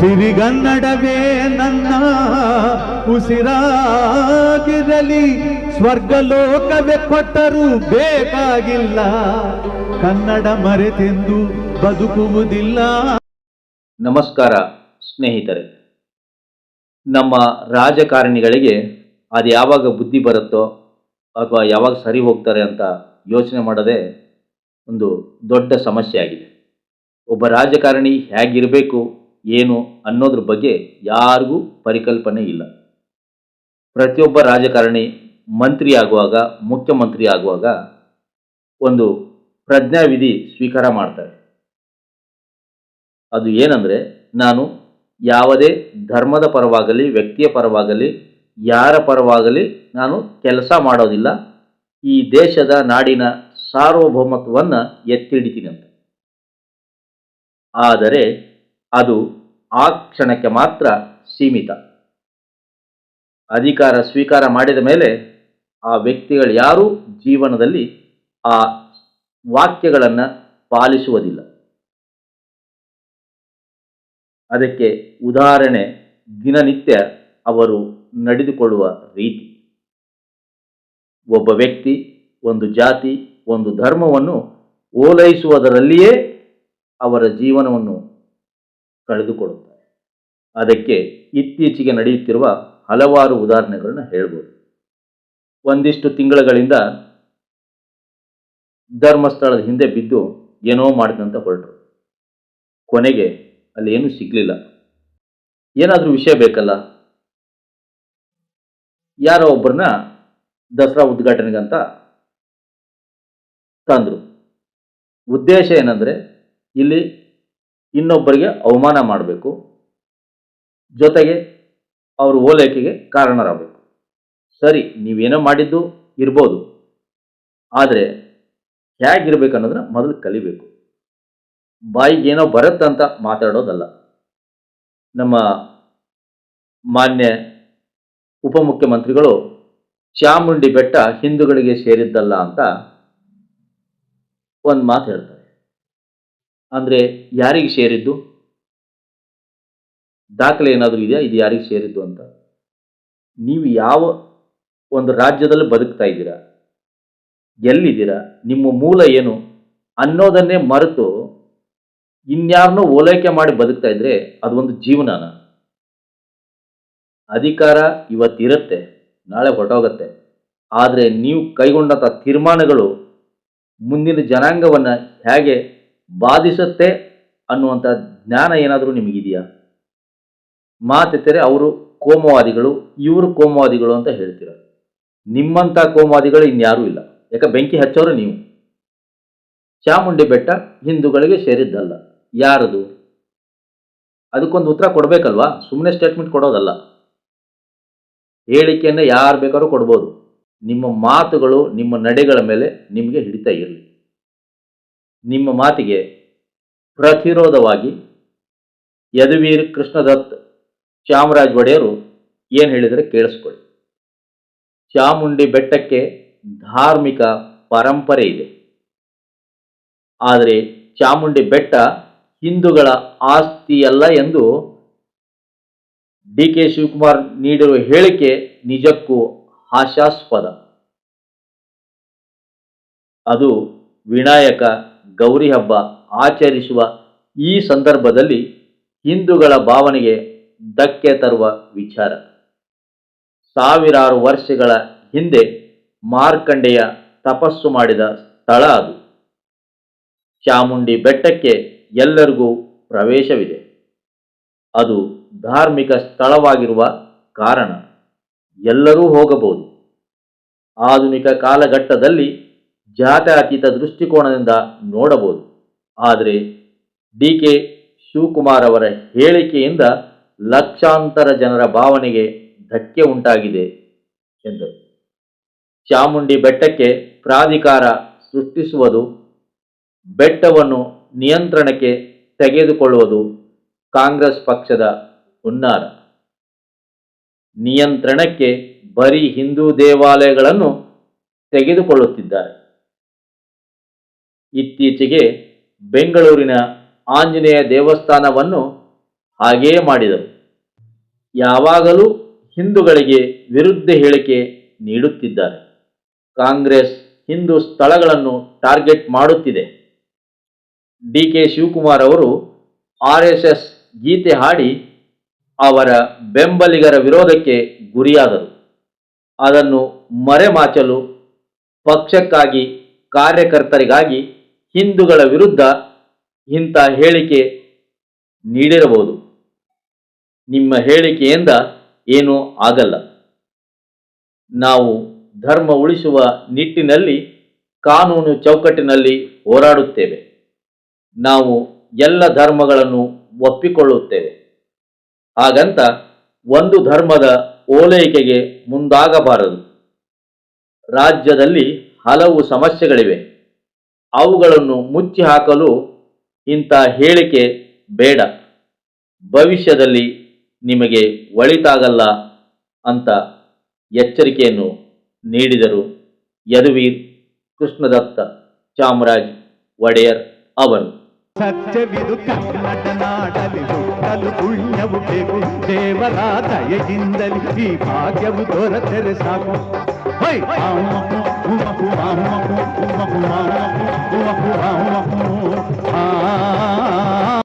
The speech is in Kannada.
ಸಿರಿಗನ್ನಡವೇ ನನ್ನ ಉಸಿರಾಗಿರಲಿ, ಸ್ವರ್ಗಲೋಕವೇ ಕೊಟ್ಟರೂ ಬೇಕಾಗಿಲ್ಲ. ಕನ್ನಡ ಮರೆತೆಂದು ಬದುಕುವುದಿಲ್ಲ. ನಮಸ್ಕಾರ ಸ್ನೇಹಿತರೆ. ನಮ್ಮ ರಾಜಕಾರಣಿಗಳಿಗೆ ಅದು ಯಾವಾಗ ಬುದ್ಧಿ ಬರುತ್ತೋ ಅಥವಾ ಯಾವಾಗ ಸರಿ ಹೋಗ್ತಾರೆ ಅಂತ ಯೋಚನೆ ಮಾಡದೆ ಒಂದು ದೊಡ್ಡ ಸಮಸ್ಯೆ ಆಗಿದೆ. ಒಬ್ಬ ರಾಜಕಾರಣಿ ಹೇಗಿರಬೇಕು ಏನು ಅನ್ನೋದ್ರ ಬಗ್ಗೆ ಯಾರಿಗೂ ಪರಿಕಲ್ಪನೆ ಇಲ್ಲ. ಪ್ರತಿಯೊಬ್ಬ ರಾಜಕಾರಣಿ ಮಂತ್ರಿ ಆಗುವಾಗ, ಮುಖ್ಯಮಂತ್ರಿ ಆಗುವಾಗ ಒಂದು ಪ್ರಜ್ಞಾವಿಧಿ ಸ್ವೀಕಾರ ಮಾಡ್ತಾರೆ. ಅದು ಏನಂದರೆ, ನಾನು ಯಾವುದೇ ಧರ್ಮದ ಪರವಾಗಲಿ, ವ್ಯಕ್ತಿಯ ಪರವಾಗಲಿ, ಯಾರ ಪರವಾಗಲಿ ನಾನು ಕೆಲಸ ಮಾಡೋದಿಲ್ಲ. ಈ ದೇಶದ ನಾಡಿನ ಸಾರ್ವಭೌಮತ್ವವನ್ನು ಎತ್ತಿ ಹಿಡಿತೀನಿ ಅಂತ. ಆದರೆ ಅದು ಆ ಕ್ಷಣಕ್ಕೆ ಮಾತ್ರ ಸೀಮಿತ. ಅಧಿಕಾರ ಸ್ವೀಕಾರ ಮಾಡಿದ ಮೇಲೆ ಆ ವ್ಯಕ್ತಿಗಳು ಯಾರೂ ಜೀವನದಲ್ಲಿ ಆ ವಾಕ್ಯಗಳನ್ನು ಪಾಲಿಸುವುದಿಲ್ಲ. ಅದಕ್ಕೆ ಉದಾಹರಣೆ ದಿನನಿತ್ಯ ಅವರು ನಡೆದುಕೊಳ್ಳುವ ರೀತಿ. ಒಬ್ಬ ವ್ಯಕ್ತಿ, ಒಂದು ಜಾತಿ, ಒಂದು ಧರ್ಮವನ್ನು ಓಲೈಸುವುದರಲ್ಲಿಯೇ ಅವರ ಜೀವನವನ್ನು ಕಳೆದುಕೊಳ್ಳುತ್ತಾರೆ. ಅದಕ್ಕೆ ಇತ್ತೀಚೆಗೆ ನಡೆಯುತ್ತಿರುವ ಹಲವಾರು ಉದಾಹರಣೆಗಳನ್ನು ಹೇಳ್ಬೋದು. ಒಂದಿಷ್ಟು ತಿಂಗಳುಗಳಿಂದ ಧರ್ಮಸ್ಥಳದ ಹಿಂದೆ ಬಿದ್ದು ಏನೋ ಮಾಡಿದಂತ ಹೊರಟರು. ಕೊನೆಗೆ ಅಲ್ಲಿ ಏನೂ ಸಿಗಲಿಲ್ಲ. ಏನಾದರೂ ವಿಷಯ ಬೇಕಲ್ಲ? ಯಾರೋ ಒಬ್ಬರನ್ನ ದಸರಾ ಉದ್ಘಾಟನೆಗಂತ ತಂದರು. ಉದ್ದೇಶ ಏನಂದರೆ ಇಲ್ಲಿ ಇನ್ನೊಬ್ಬರಿಗೆ ಅವಮಾನ ಮಾಡಬೇಕು. ಜೊತೆಗೆ ಅವರು ಓಲೈಕೆಗೆ ಕಾರಣರಾಗಬೇಕು. ಸರಿ, ನೀವೇನೋ ಮಾಡಿದ್ದು ಇರ್ಬೋದು. ಆದರೆ ಹೇಗಿರ್ಬೇಕು ಅನ್ನೋದನ್ನ ಮೊದಲು ಕಲಿಬೇಕು. ಬಾಯಿಗೆ ಏನೋ ಬರುತ್ತಂತ ಮಾತಾಡೋದಲ್ಲ. ನಮ್ಮ ಮಾನ್ಯ ಉಪಮುಖ್ಯಮಂತ್ರಿಗಳು ಚಾಮುಂಡಿ ಬೆಟ್ಟ ಹಿಂದೂಗಳಿಗೆ ಸೇರಿದ್ದಲ್ಲ ಅಂತ ಒಂದು ಮಾತು ಹೇಳ್ತಾರೆ. ಅಂದರೆ ಯಾರಿಗೆ ಸೇರಿದ್ದು? ದಾಖಲೆ ಏನಾದರೂ ಇದೆಯಾ? ಇದು ಯಾರಿಗೆ ಸೇರಿದ್ದು ಅಂತ. ನೀವು ಯಾವ ಒಂದು ರಾಜ್ಯದಲ್ಲಿ ಬದುಕ್ತಾ ಇದ್ದೀರಾ? ಎಲ್ಲಿದ್ದೀರಾ? ನಿಮ್ಮ ಮೂಲ ಏನು? ಅನ್ನೋದನ್ನೇ ಮರೆತು ಇನ್ಯಾರನ್ನೂ ಓಲೈಕೆ ಮಾಡಿ ಬದುಕ್ತಾ ಇದ್ರೆ ಅದು ಒಂದು ಜೀವನನ. ಅಧಿಕಾರ ಇವತ್ತಿರುತ್ತೆ, ನಾಳೆ ಹೊರಟೋಗತ್ತೆ. ಆದರೆ ನೀವು ಕೈಗೊಂಡಂಥ ತೀರ್ಮಾನಗಳು ಮುಂದಿನ ಜನಾಂಗವನ್ನು ಹೇಗೆ ಬಾಧಿಸುತ್ತೆ ಅನ್ನುವಂಥ ಜ್ಞಾನ ಏನಾದರೂ ನಿಮಗಿದೆಯಾ? ಮಾತೆತ್ತರೆ ಅವರು ಕೋಮವಾದಿಗಳು, ಇವರು ಕೋಮವಾದಿಗಳು ಅಂತ ಹೇಳ್ತೀರ. ನಿಮ್ಮಂಥ ಕೋಮವಾದಿಗಳು ಇನ್ಯಾರೂ ಇಲ್ಲ. ಯಾಕೆ ಬೆಂಕಿ ಹಚ್ಚೋರು ನೀವು. ಚಾಮುಂಡಿ ಬೆಟ್ಟ ಹಿಂದೂಗಳಿಗೆ ಸೇರಿದ್ದಲ್ಲ. ಯಾರದು? ಅದಕ್ಕೊಂದು ಉತ್ತರ ಕೊಡಬೇಕಲ್ವಾ? ಸುಮ್ಮನೆ ಸ್ಟೇಟ್ಮೆಂಟ್ ಕೊಡೋದಲ್ಲ. ಹೇಳಿಕೆಯನ್ನು ಯಾರು ಬೇಕಾದ್ರೂ ಕೊಡ್ಬೋದು. ನಿಮ್ಮ ಮಾತುಗಳು ನಿಮ್ಮ ನಡೆಗಳ ಮೇಲೆ ನಿಮಗೆ ಹಿಡಿತಾ ಇರಲಿ. ನಿಮ್ಮ ಮಾತಿಗೆ ಪ್ರತಿರೋಧವಾಗಿ ಯದುವೀರ್ ಕೃಷ್ಣದತ್ ಚಾಮರಾಜ್ ಒಡೆಯರು ಏನು ಹೇಳಿದರೆ ಕೇಳಿಸ್ಕೊಳ್ಳಿ. ಚಾಮುಂಡಿ ಬೆಟ್ಟಕ್ಕೆ ಧಾರ್ಮಿಕ ಪರಂಪರೆ ಇದೆ. ಆದರೆ ಚಾಮುಂಡಿ ಬೆಟ್ಟ ಹಿಂದೂಗಳ ಆಸ್ತಿಯಲ್ಲ ಎಂದು ಡಿ ಕೆ ಶಿವಕುಮಾರ್ ನೀಡಿರುವ ಹೇಳಿಕೆ ನಿಜಕ್ಕೂ ಹಾಸ್ಯಾಸ್ಪದ. ಅದು ವಿನಾಯಕ ಗೌರಿ ಹಬ್ಬ ಆಚರಿಸುವ ಈ ಸಂದರ್ಭದಲ್ಲಿ ಹಿಂದೂಗಳ ಭಾವನೆಗೆ ಧಕ್ಕೆ ತರುವ ವಿಚಾರ. ಸಾವಿರಾರು ವರ್ಷಗಳ ಹಿಂದೆ ಮಾರ್ಕಂಡೆಯ ತಪಸ್ಸು ಮಾಡಿದ ಸ್ಥಳ ಅದು. ಚಾಮುಂಡಿ ಬೆಟ್ಟಕ್ಕೆ ಎಲ್ಲರಿಗೂ ಪ್ರವೇಶವಿದೆ. ಅದು ಧಾರ್ಮಿಕ ಸ್ಥಳವಾಗಿರುವ ಕಾರಣ. ಎಲ್ಲರೂ ಹೋಗಬಹುದು. ಆಧುನಿಕ ಕಾಲಘಟ್ಟದಲ್ಲಿ ಜಾತ್ಯತೀತ ದೃಷ್ಟಿಕೋನದಿಂದ ನೋಡಬಹುದು. ಆದರೆ ಡಿ ಕೆ ಶಿವಕುಮಾರ್ ಅವರ ಹೇಳಿಕೆಯಿಂದ ಲಕ್ಷಾಂತರ ಜನರ ಭಾವನೆಗೆ ಧಕ್ಕೆ ಉಂಟಾಗಿದೆ ಎಂದರು. ಚಾಮುಂಡಿ ಬೆಟ್ಟಕ್ಕೆ ಪ್ರಾಧಿಕಾರ ಸೃಷ್ಟಿಸುವುದು, ಬೆಟ್ಟವನ್ನು ನಿಯಂತ್ರಣಕ್ಕೆ ತೆಗೆದುಕೊಳ್ಳುವುದು ಕಾಂಗ್ರೆಸ್ ಪಕ್ಷದ ಹುನ್ನಾರ. ನಿಯಂತ್ರಣಕ್ಕೆ ಬರೀ ಹಿಂದೂ ದೇವಾಲಯಗಳನ್ನು ತೆಗೆದುಕೊಳ್ಳುತ್ತಿದ್ದಾರೆ. ಇತ್ತೀಚೆಗೆ ಬೆಂಗಳೂರಿನ ಆಂಜನೇಯ ದೇವಸ್ಥಾನವನ್ನು ಹಾಗೇ ಮಾಡಿದರು. ಯಾವಾಗಲೂ ಹಿಂದೂಗಳಿಗೆ ವಿರುದ್ಧ ಹೇಳಿಕೆ ನೀಡುತ್ತಿದ್ದಾರೆ. ಕಾಂಗ್ರೆಸ್ ಹಿಂದೂ ಸ್ಥಳಗಳನ್ನು ಟಾರ್ಗೆಟ್ ಮಾಡುತ್ತಿದೆ. ಡಿ ಕೆ ಶಿವಕುಮಾರ್ ಅವರು ಆರ್ ಎಸ್ ಎಸ್ ಗೀತೆ ಹಾಡಿ ಅವರ ಬೆಂಬಲಿಗರ ವಿರೋಧಕ್ಕೆ ಗುರಿಯಾದರು. ಅದನ್ನು ಮರೆಮಾಚಲು ಪಕ್ಷಕ್ಕಾಗಿ ಕಾರ್ಯಕರ್ತರಿಗಾಗಿ ಹಿಂದೂಗಳ ವಿರುದ್ಧ ಇಂಥ ಹೇಳಿಕೆ ನೀಡಿರಬಹುದು. ನಿಮ್ಮ ಹೇಳಿಕೆಯಿಂದ ಏನೂ ಆಗಲ್ಲ. ನಾವು ಧರ್ಮ ಉಳಿಸುವ ನಿಟ್ಟಿನಲ್ಲಿ, ಕಾನೂನು ಚೌಕಟ್ಟಿನಲ್ಲಿ ಹೋರಾಡುತ್ತೇವೆ. ನಾವು ಎಲ್ಲ ಧರ್ಮಗಳನ್ನು ಒಪ್ಪಿಕೊಳ್ಳುತ್ತೇವೆ. ಹಾಗಂತ ಒಂದು ಧರ್ಮದ ಓಲೈಕೆಗೆ ಮುಂದಾಗಬಾರದು. ರಾಜ್ಯದಲ್ಲಿ ಹಲವು ಸಮಸ್ಯೆಗಳಿವೆ. ಅವುಗಳನ್ನು ಮುಚ್ಚಿ ಹಾಕಲು ಇಂಥ ಹೇಳಿಕೆ ಬೇಡ. ಭವಿಷ್ಯದಲ್ಲಿ ನಿಮಗೆ ಒಳಿತಾಗಲ್ಲ ಅಂತ ಎಚ್ಚರಿಕೆಯನ್ನು ನೀಡಿದರು ಯದುವೀರ್ ಕೃಷ್ಣದತ್ತ ಚಾಮರಾಜ್ ಒಡೆಯರ್ ಅವರು. ಸತ್ಯವಿದು ಕನ್ನಡನಾಡಲಿ ಹುಟ್ಟಲು ಪುಣ್ಯವು ಬೇಕು. ದೇವರ ದಯೆಯಿಂದಲಿ ಈ ಭಾಗ್ಯವು ದೊರೆತರೆ ಸಾಕು. ஆ.